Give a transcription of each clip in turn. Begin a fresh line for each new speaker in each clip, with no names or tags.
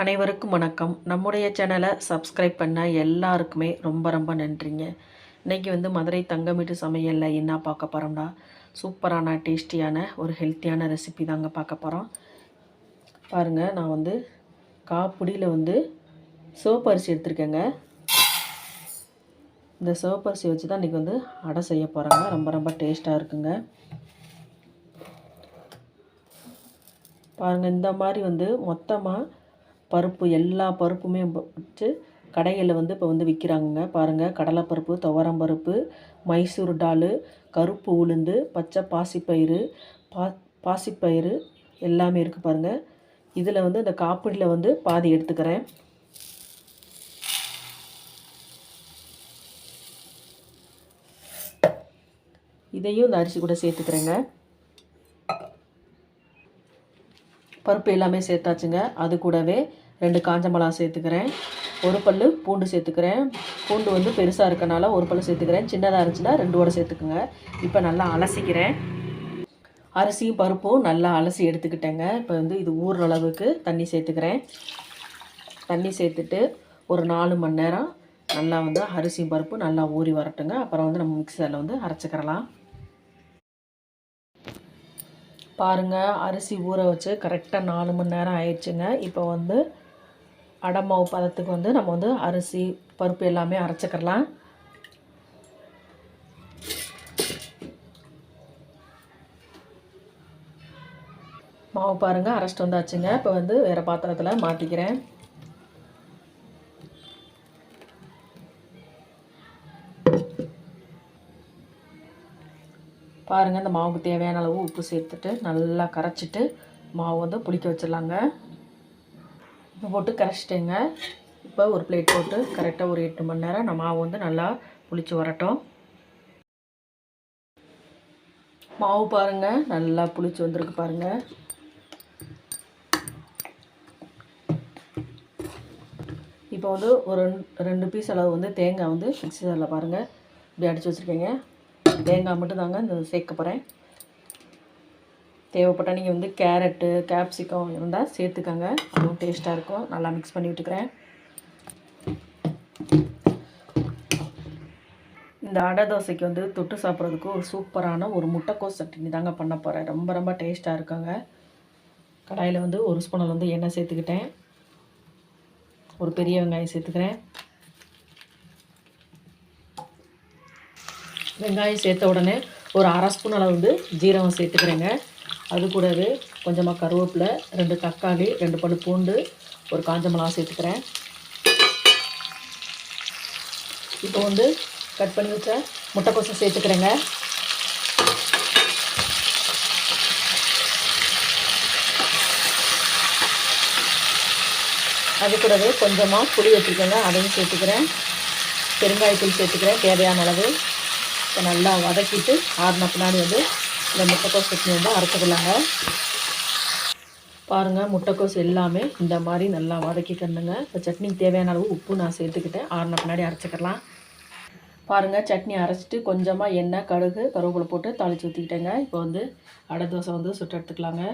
அனைவருக்கும் வணக்கம். நம்முடைய சேனலை சப்ஸ்கிரைப் பண்ண எல்லாருக்குமே ரொம்ப ரொம்ப நன்றிங்க. இன்றைக்கி வந்து மதுரை தங்கமீட்டு சமையலில் என்ன பார்க்க போகிறோம்னா சூப்பரான டேஸ்டியான ஒரு ஹெல்த்தியான ரெசிபி தாங்க பார்க்க போகிறோம் பாருங்கள் நான் வந்து காப்புடியில் வந்து சிவப்பரிசி எடுத்திருக்கேங்க. இந்த சிவப்பரிசி வச்சு தான் இன்றைக்கி வந்து அடை செய்ய போகிறாங்க ரொம்ப ரொம்ப டேஸ்ட்டாக இருக்குங்க. பாருங்கள் இந்த மாதிரி வந்து மொத்தமாக பருப்பு எல்லா பருப்புமே வச்சு கடைகளில் வந்து இப்போ வந்து விற்கிறாங்கங்க பாருங்கள் கடலைப்பருப்பு துவரம்பருப்பு மைசூர் டால் கருப்பு உளுந்து பச்சை பாசிப்பயிறு பா பாசிப்பயிறு எல்லாமே இருக்குது பாருங்கள் இதில் வந்து இந்த காப்பிடியில் வந்து பாதி எடுத்துக்கிறேன். இதையும் இந்த அரிசி கூட சேர்த்துக்கிறேங்க. பருப்பு எல்லாமே சேர்த்தாச்சுங்க. அது கூடவே ரெண்டு காஞ்ச மிளகா சேர்த்துக்கிறேன். ஒரு பல்லு பூண்டு சேர்த்துக்கிறேன். பூண்டு வந்து பெருசாக இருக்கனால ஒரு பல்லு சேர்த்துக்கிறேன். சின்னதாக இருந்துச்சுன்னா ரெண்டோட சேர்த்துக்குங்க. இப்போ நல்லா அலசிக்கிறேன். அரிசியும் பருப்பும் நல்லா அலசி எடுத்துக்கிட்டேங்க. இப்போ வந்து இது ஊறுற அளவுக்கு தண்ணி சேர்த்துக்கிறேன். தண்ணி சேர்த்துட்டு ஒரு நாலு மணி நேரம் நல்லா வந்து அரிசியும் பருப்பு நல்லா ஊறி வரட்டுங்க. அப்புறம் வந்து நம்ம மிக்சரில் வந்து அரைச்சிக்கிறலாம். பாருங்க அரிசி ஊற வச்சு கரெக்டாக நாலு மணி நேரம் ஆயிடுச்சுங்க. இப்போ வந்து அடை மாவு பதத்துக்கு வந்து நம்ம வந்து அரிசி பருப்பு எல்லாமே அரைச்சிக்கிறலாம். மாவு பாருங்கள் அரைச்சிட்டு வந்தாச்சுங்க. இப்போ வந்து வேறு பாத்திரத்தில் மாற்றிக்கிறேன் பாருங்கள் இந்த மாவுக்கு தேவையான அளவு உப்பு சேர்த்துட்டு நல்லா கரைச்சிட்டு மாவு வந்து புளிக்க வச்சிடலாங்க. உப்பு போட்டு கரைச்சிட்டேங்க. இப்போ ஒரு பிளேட் போட்டு கரெக்டாக ஒரு எட்டு மணி நேரம் நம்ம மாவு வந்து நல்லா புளிச்சு வரட்டும். மாவு பாருங்கள் நல்லா புளிச்சு வந்திருக்கு பாருங்கள் இப்போ வந்து ஒரு ரெண்டு- ரெண்டு பீஸ் அளவு வந்து தேங்காய் வந்து மிக்ஸி ஜாரில் பாருங்கள் இப்படி அடித்து வச்சுருக்கேங்க. தேங்காய் மட்டும் தாங்க இந்த சேர்க்க போகிறேன் தேவைப்பட்டால் நீங்கள் வந்து கேரட்டு கேப்சிகம் இருந்தால் சேர்த்துக்கோங்க. அதுவும் டேஸ்ட்டாக இருக்கும். நல்லா மிக்ஸ் பண்ணி விட்டுக்கிறேன். இந்த அடை தோசைக்கு வந்து தொட்டு சாப்பிட்றதுக்கு ஒரு சூப்பரான ஒரு முட்டைக்கோஸ் சட்னி தாங்க பண்ண போகிறேன் ரொம்ப ரொம்ப டேஸ்ட்டாக இருக்குங்க. கடாயில் வந்து ஒரு ஸ்பூனில் வந்து எண்ணெய் சேர்த்துக்கிட்டேன். ஒரு பெரிய வெங்காயம் சேர்த்துக்கிறேன். வெங்காயம் சேர்த்த உடனே ஒரு அரை ஸ்பூன் அளவு வந்து ஜீரகம் சேர்த்துக்கிறேங்க. அது கூடவே கொஞ்சமாக கருவேப்பிலை ரெண்டு தக்காளி ரெண்டு பல்லு பூண்டு ஒரு காஞ்ச மிளகா சேர்த்துக்கிறேன். இப்போ வந்து கட் பண்ணி வச்ச முட்டைக்கோசை சேர்த்துக்கிறேங்க. அது கூடவே கொஞ்சமாக புளி வச்சுருக்கேங்க அதையும் சேர்த்துக்கிறேன். பெருங்காயத்தூள் சேர்த்துக்கிறேன் தேவையான அளவு. இப்போ நல்லா வதக்கிட்டு ஆறுன பின்னாடி வந்து இந்த முட்டைக்கோஸ் சட்னி வந்து அரைச்சிக்கலாங்க. பாருங்கள் முட்டைக்கோஸ் எல்லாமே இந்த மாதிரி நல்லா வதக்கிக்கணுங்க இப்போ சட்னிக்கு தேவையான அளவு உப்பு நான் சேர்த்துக்கிட்டேன். ஆறுன பின்னாடி அரைச்சிக்கலாம். பாருங்கள் சட்னி அரைச்சிட்டு கொஞ்சமாக எண்ணெய் கடுகு கருவேப்பிலை போட்டு தாளித்து ஊற்றிக்கிட்டேங்க இப்போ வந்து அடை தோசை வந்து சுட்டு எடுத்துக்கலாங்க.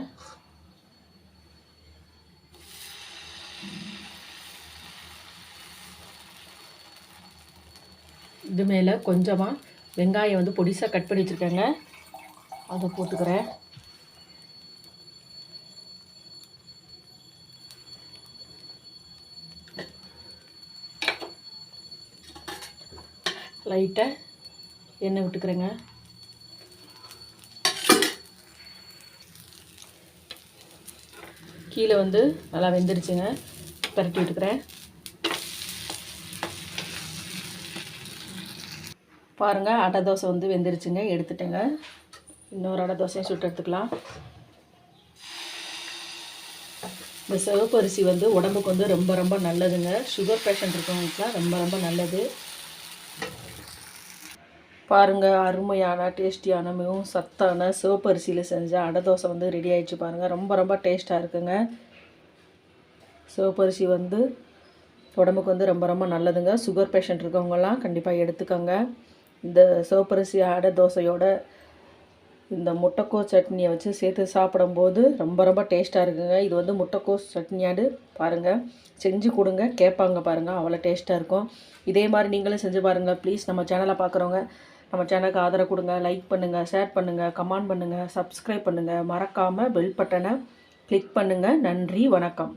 இது மேலே கொஞ்சமாக வெங்காயம் வந்து பொடிசாக கட் பண்ணி வச்சுருக்கேங்க. அதை போட்டுக்கிறேன். லைட்டாக எண்ணெய் விட்டுக்கிறேங்க. கீழே வந்து நல்லா வெந்துருச்சுங்க. பரட்டி விட்டுக்கிறேன். பாருங்கள் அடை தோசை வந்து வெந்துருச்சுங்க. எடுத்துட்டேங்க. இன்னொரு அடை தோசையும் சுட்டு எடுத்துக்கலாம். இந்த சிவப்பு அரிசி வந்து உடம்புக்கு வந்து ரொம்ப ரொம்ப நல்லதுங்க. சுகர் பேஷண்ட் இருக்கவங்களுக்குலாம் ரொம்ப ரொம்ப நல்லது. பாருங்கள் அருமையான டேஸ்டியான மிகவும் சத்தான சிவப்பு அரிசியில் செஞ்ச அடை தோசை வந்து ரெடி ஆகிடுச்சு பாருங்கள் ரொம்ப ரொம்ப டேஸ்ட்டாக இருக்குங்க. சிவப்பரிசி வந்து உடம்புக்கு வந்து ரொம்ப ரொம்ப நல்லதுங்க. சுகர் பேஷண்ட் இருக்கவங்கலாம் கண்டிப்பாக எடுத்துக்கோங்க. இந்த சிவப்பரிசி அடை தோசையோட இந்த முட்டைக்கோஸ் சட்னியை வச்சு சேர்த்து சாப்பிடும்போது ரொம்ப ரொம்ப டேஸ்ட்டாக இருக்குங்க. இது வந்து முட்டைக்கோஸ் சட்னியாடு பாருங்கள் செஞ்சு கொடுங்க. கேட்பாங்க பாருங்கள் அவ்வளோ டேஸ்ட்டாக இருக்கும். இதே மாதிரி நீங்களும் செஞ்சு பாருங்கள் ப்ளீஸ் நம்ம சேனலை பார்க்குறவங்க நம்ம சேனலுக்கு ஆதரவு கொடுங்க. லைக் பண்ணுங்கள் ஷேர் பண்ணுங்கள் கமெண்ட் பண்ணுங்கள் சப்ஸ்கிரைப் பண்ணுங்கள் மறக்காமல் பெல் பட்டனை கிளிக் பண்ணுங்கள் நன்றி வணக்கம்.